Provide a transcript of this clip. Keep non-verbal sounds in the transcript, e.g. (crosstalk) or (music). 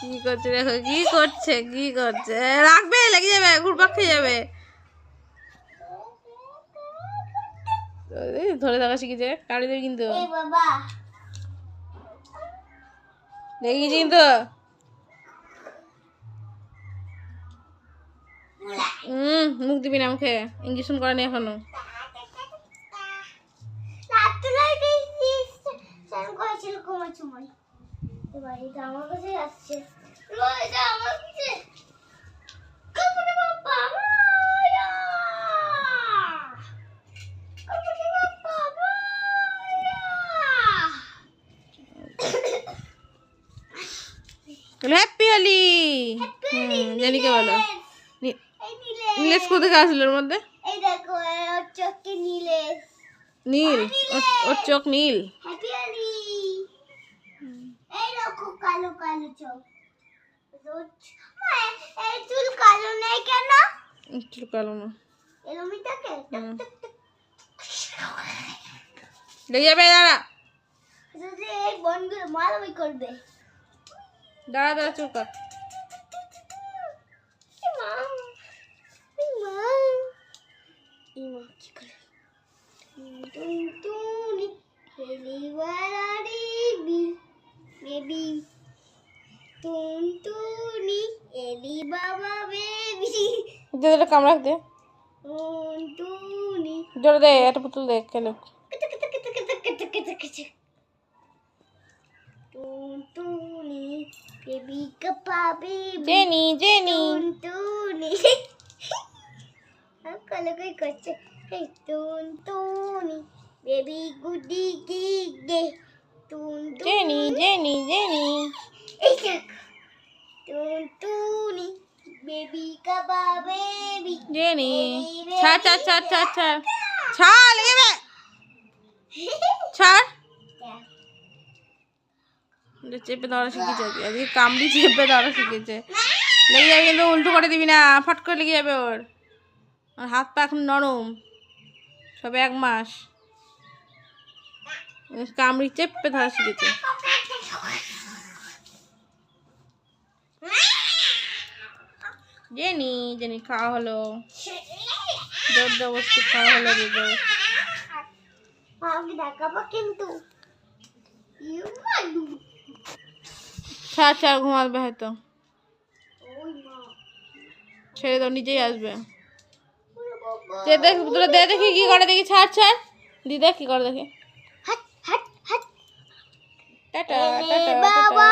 কি করছে দেখো কি করছে কি করছে? রাখবে লেগে যাবে ঘুরপাক খেয়ে যাবে। ধরে থাকা শিখেছে কাটি দেবে কিন্তু। এই বাবা। দেখে গেছি কিন্তু। হুম মুখ দিবি না মুখে ইঞ্জেকশন করেনি এখনও। করেছিল এবার এটা আমার কাছে আসছে এবার এটা আমার কাছে। কাপড়ে বাবা মায়া কাপড়ে বাবা মায়া হ্যাপি হোলি জানিকে বলো। নি- এই নীলে নীলেশ কোথেকে আসলো ওর মধ্যে নীলে ওর চোখ নীল হ্যাপি হোলি এই দেখো কালো কালো চোখ রোজ এই চুল কালো নেই কেন চুল কালো না এরমই থাকে হুম। লেগে যাবে দাঁড়া যদি এই বনগুলো মারামারি করবে দাঁড়া দাঁড়া চুল কাট এই মা এই মা এই মা কি করে টুনটুনি এলিবারারি বি বেবি টুনটুনি এলি বাবা বেবি। দে কামড়া দে। টুনটুনি জোরে দে একটা পুতুল দে খেলো টুনটুনি বেবি কাপা বেবি। Jenny jenny. টুনটুনি কালো কই করছে? এই টুনটুনি বেবি গুডি গি গে টুনটুনি জেনি জেনি জেনি এই দেখ টুনটুনি বেবি কাপা বেবি জেনি ছাড় ছাড় ছাড় ছাড় ছাড় ছাড় ছাড় চেপে ধরা শিখেছে আজকে কামড়ি চেপে ধরা শিখেছে। (laughs) লেগে যাবে কিন্তু উল্টো করে দিবি না। ফট করে লেগে যাবে ওর। আর হাত পা এখন নরম। সবে এক মাস। (laughs) কামড়ি চেপে ধরা শিখেছে। জেনি জেনি খাওয়া হলো। জোর জবরদস্তি খাওয়া হলো দিদি দেখাবো কিন্তু। ছাড় ছাড় ঘুমাবে হয়তো। ছেড়ে দাও নিজেই আসবে। দে দেখ তোরা দে দেখি কি করে দেখি ছাড় ছাড়। দি দেখ কি করে দেখি। Tata tata.